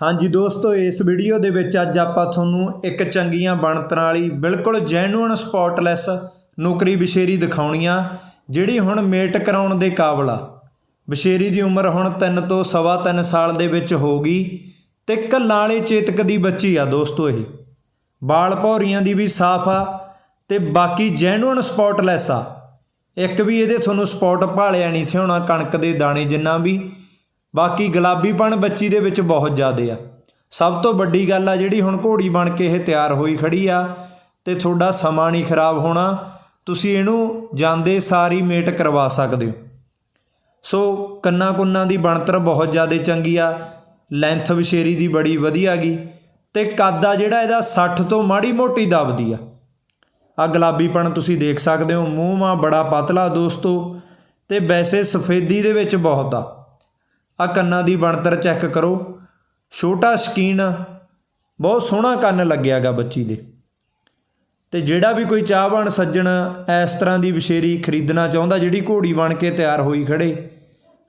ਹਾਂਜੀ ਦੋਸਤੋ, ਇਸ ਵੀਡੀਓ ਦੇ ਵਿੱਚ ਅੱਜ ਆਪਾਂ ਤੁਹਾਨੂੰ ਇੱਕ ਚੰਗੀਆਂ ਬਣਤਰਾਂ ਵਾਲੀ ਬਿਲਕੁਲ ਜੈਨੂਇਨ ਸਪੌਟਲੈਸ ਨੌਕਰੀ ਵਿਸ਼ੇਰੀ ਦਿਖਾਉਣੀਆਂ, ਜਿਹੜੀ ਹੁਣ ਮੇਟ ਕਰਾਉਣ ਦੇ ਕਾਬਲ ਆ। ਵਿਸ਼ੇਰੀ ਦੀ ਉਮਰ ਹੁਣ 3 ਤੋਂ ਸਵਾ ਤਿੰਨ ਸਾਲ ਦੇ ਵਿੱਚ ਹੋ ਗਈ ਤੇ ਕੱਲਾਂ ਵਾਲੇ ਚੇਤਕ ਦੀ ਬੱਚੀ ਆ ਦੋਸਤੋ ਇਹ। ਬਾਲ ਭੌਰੀਆਂ ਦੀ ਵੀ ਸਾਫ਼ ਆ ਤੇ ਬਾਕੀ ਜੈਨੂਇਨ ਸਪੌਟਲੈਸ ਆ। ਇੱਕ ਵੀ ਇਹਦੇ ਤੁਹਾਨੂੰ ਸਪੌਟ ਭਾਲਿਆ ਨਹੀਂ ਥਿਉਣਾ ਕਣਕ ਦੇ ਦਾਣੇ ਜਿੰਨਾ ਵੀ। ਬਾਕੀ ਗੁਲਾਬੀਪਣ ਬੱਚੀ ਦੇ ਵਿੱਚ ਬਹੁਤ ਜ਼ਿਆਦੇ ਆ। ਸਭ ਤੋਂ ਵੱਡੀ ਗੱਲ ਆ ਜਿਹੜੀ ਹੁਣ ਘੋੜੀ ਬਣ ਕੇ ਇਹ ਤਿਆਰ ਹੋਈ ਖੜੀ ਆ ਤੇ ਤੁਹਾਡਾ ਸਮਾਂ ਨਹੀਂ ਖਰਾਬ ਹੋਣਾ। ਤੁਸੀਂ ਇਹਨੂੰ ਜਾਂਦੇ ਸਾਰੀ ਮੇਟ ਕਰਵਾ ਸਕਦੇ ਹੋ। ਸੋ ਕੰਨਾ ਕੁੰਨਾ ਦੀ ਬਣਤਰ ਬਹੁਤ ਜ਼ਿਆਦਾ ਚੰਗੀ ਆ। ਲੈਂਥ ਵਿਸ਼ੇਰੀ ਦੀ ਬੜੀ ਵਧੀਆ ਗਈ ਤੇ ਕੱਦ ਆ ਜਿਹੜਾ ਇਹਦਾ 60 ਤੋਂ ਮਾੜੀ ਮੋਟੀ ਦਬਦੀ ਆ। ਆ ਗੁਲਾਬੀਪਣ ਤੁਸੀਂ ਦੇਖ ਸਕਦੇ ਹੋ। ਮੂੰਹ ਮਾ ਬੜਾ ਪਤਲਾ ਦੋਸਤੋ ਤੇ ਵੈਸੇ ਸਫੇਦੀ ਦੇ ਵਿੱਚ ਬਹੁਤ ਆ। ਆ ਕੰਨਾਂ ਦੀ ਬਣਤਰ ਚੈੱਕ ਕਰੋ। ਛੋਟਾ ਸਕੀਨ, ਬਹੁਤ ਸੋਹਣਾ ਕੰਨ ਲੱਗਿਆਗਾ ਬੱਚੀ ਦੇ। ਤੇ ਜਿਹੜਾ ਵੀ ਕੋਈ ਚਾਹਵਾਨ ਸੱਜਣ ਇਸ ਤਰ੍ਹਾਂ ਦੀ ਵਿਸ਼ੇਰੀ ਖਰੀਦਣਾ ਚਾਹੁੰਦਾ, ਜਿਹੜੀ ਘੋੜੀ ਬਣ ਕੇ ਤਿਆਰ ਹੋਈ ਖੜੇ,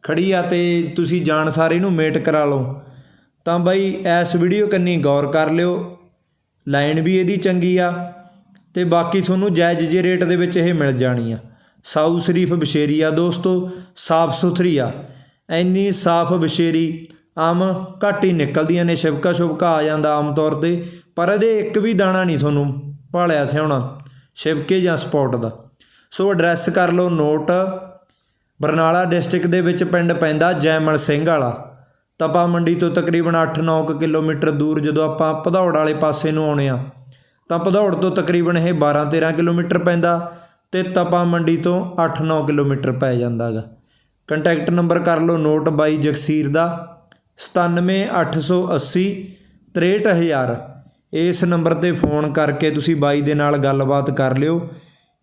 ਖੜੀ ਆ ਤੇ ਤੁਸੀਂ ਜਾਣ ਸਾਰੇ ਨੂੰ ਮੇਟ ਕਰਾ ਲਓ, ਤਾਂ ਬਾਈ ਇਸ ਵੀਡੀਓ ਕੰਨੀ ਗੌਰ ਕਰ ਲਿਓ। ਲਾਈਨ ਵੀ ਇਹਦੀ ਚੰਗੀ ਆ ਤੇ ਬਾਕੀ ਤੁਹਾਨੂੰ ਜਾਇਜ਼ ਜੇ ਰੇਟ ਦੇ ਵਿੱਚ ਇਹ ਮਿਲ ਜਾਣੀ ਆ। ਸਾਊ ਸ਼ਰੀਫ ਬਸ਼ੇਰੀ ਆ ਦੋਸਤੋ, ਸਾਫ਼ ਸੁਥਰੀ ਆ। ਐਨੀ ਸਾਫ਼ ਬਸ਼ੇਰੀ, ਆਮ ਘੱਟ ਹੀ ਨਿਕਲਦੀਆਂ ਨੇ, ਸ਼ਿਵਕਾ ਸ਼ੁਭਕਾ ਆ ਜਾਂਦਾ ਆਮ ਤੌਰ ਤੇ, ਪਰ ਇਹਦੇ ਇੱਕ ਵੀ ਦਾਣਾ ਨਹੀਂ ਤੁਹਾਨੂੰ ਭਾਲਿਆ ਸਿਆਉਣਾ ਸ਼ਿਵਕੇ ਜਾਂ ਸਪੌਟ ਦਾ। ਸੋ ਐਡਰੈਸ ਕਰ ਲਓ ਨੋਟ ਬਰਨਾਲਾ ਡਿਸਟ੍ਰਿਕਟ ਦੇ ਵਿੱਚ ਪਿੰਡ ਪੈਂਦਾ ਜੈਮਲ ਸਿੰਘ ਵਾਲਾ। ਤਪਾ ਮੰਡੀ ਤੋਂ ਤਕਰੀਬਨ 8-9 ਕਿਲੋਮੀਟਰ ਦੂਰ ਜਦੋਂ ਆਪਾਂ ਭਦੌੜ ਵਾਲੇ ਪਾਸੇ ਨੂੰ ਆਉਣੇ ਆ, ਤਾਂ ਭਦੌੜ ਤੋਂ ਤਕਰੀਬਨ ਇਹ 12-13 ਕਿਲੋਮੀਟਰ ਪੈਂਦਾ ਤੇ ਤਪਾ ਮੰਡੀ ਤੋਂ 8-9 ਕਿਲੋਮੀਟਰ ਪੈ ਜਾਂਦਾਗਾ। ਕੰਟੈਕਟ ਨੰਬਰ ਕਰ ਲਓ ਨੋਟ ਬਾਈ ਜਗਸੀਰ ਦਾ 97880 63000 ਇਸ ਨੰਬਰ ਤੇ ਫੋਨ ਕਰਕੇ ਤੁਸੀਂ ਬਾਈ ਦੇ ਨਾਲ ਗੱਲਬਾਤ ਕਰ ਲਿਓ।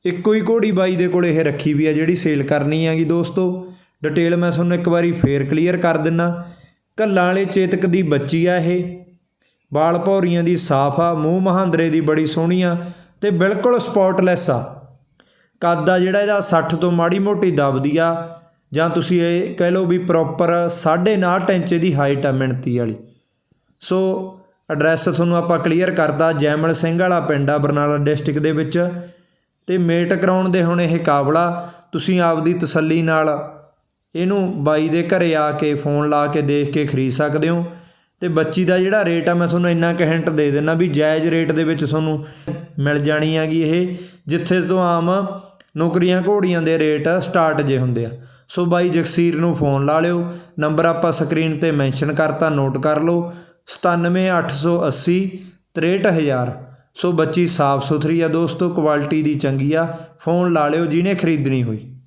ਇੱਕੋ ਹੀ ਘੋੜੀ ਬਾਈ ਦੇ ਕੋਲ ਇਹ ਰੱਖੀ ਵੀ ਆ ਜਿਹੜੀ ਸੇਲ ਕਰਨੀ ਹੈਗੀ ਦੋਸਤੋ। ਡਿਟੇਲ ਮੈਂ ਤੁਹਾਨੂੰ ਇੱਕ ਵਾਰੀ ਫੇਰ ਕਲੀਅਰ ਕਰ ਦਿੰਨਾ। ਕੱਲਾਂ ਵਾਲੇ ਚੇਤਕ ਦੀ ਬੱਚੀ ਆ ਇਹ। ਬਾਲ ਭੌਰੀਆਂ ਦੀ ਸਾਫ਼ ਆ, ਮੂੰਹ ਮਹਾਂਦਰੇ ਦੀ ਬੜੀ ਸੋਹਣੀ ਆ ਤੇ ਬਿਲਕੁਲ ਸਪੌਟਲੈਸ ਆ। ਕੱਦ ਆ ਜਿਹੜਾ ਇਹਦਾ 60 ਤੋਂ ਮਾੜੀ ਮੋਟੀ ਦਬਦੀ ਆ। ਜਾਂ ਤੁਸੀਂ ਇਹ ਕਹਿ ਲਓ ਵੀ ਪ੍ਰੋਪਰ 9.5 ਇੰਚ ਦੀ ਹਾਈਟ ਆ ਮਿਣਤੀ ਵਾਲੀ। ਸੋ ਐਡਰੈਸ ਤੁਹਾਨੂੰ ਆਪਾਂ ਕਲੀਅਰ ਕਰਦਾ ਜੈਮਲ ਸਿੰਘ ਵਾਲਾ ਪਿੰਡ ਆ, ਬਰਨਾਲਾ ਡਿਸਟ੍ਰਿਕਟ ਦੇ ਵਿੱਚ। ਤੇ ਮੇਟ ਕਰਾਉਣ ਦੇ ਹੁਣ ਇਹ ਕਾਬਲਾ, ਤੁਸੀਂ ਆਪਦੀ ਤਸੱਲੀ ਨਾਲ ਇਹਨੂੰ ਬਾਈ ਦੇ ਘਰੇ ਆ ਕੇ ਫੋਨ ਲਾ ਕੇ ਦੇਖ ਕੇ ਖਰੀਦ ਸਕਦੇ ਹੋ। ਤੇ ਬੱਚੀ ਦਾ ਜਿਹੜਾ ਰੇਟ ਆ, ਮੈਂ ਤੁਹਾਨੂੰ ਇੰਨਾ ਕੁ ਹਿੰਟ ਦੇ ਦੇਣਾ ਵੀ ਜਾਇਜ਼ ਰੇਟ ਦੇ ਵਿੱਚ ਤੁਹਾਨੂੰ ਮਿਲ ਜਾਣੀ ਹੈਗੀ ਇਹ, ਜਿੱਥੇ ਤੋਂ ਆਮ ਨੌਕਰੀਆਂ ਘੋੜੀਆਂ ਦੇ ਰੇਟ ਸਟਾਰਟ ਜੇ ਹੁੰਦੇ ਆ। ਸੋ ਬਾਈ ਜਗਸੀਰ ਨੂੰ ਫੋਨ ਲਾ ਲਿਓ। ਨੰਬਰ ਆਪਾਂ ਸਕਰੀਨ ਤੇ ਮੈਂਸ਼ਨ ਕਰਤਾ, ਨੋਟ ਕਰ ਲਓ। 97880 63000 ਸੋ ਬੱਚੀ ਸਾਫ਼ ਸੁਥਰੀ ਆ ਦੋਸਤੋ, ਕੁਆਲਿਟੀ ਦੀ ਚੰਗੀ ਆ। ਫੋਨ ਲਾ ਲਿਓ, ਜਿਹਨੇ ਖਰੀਦਣੀ ਹੋਈ।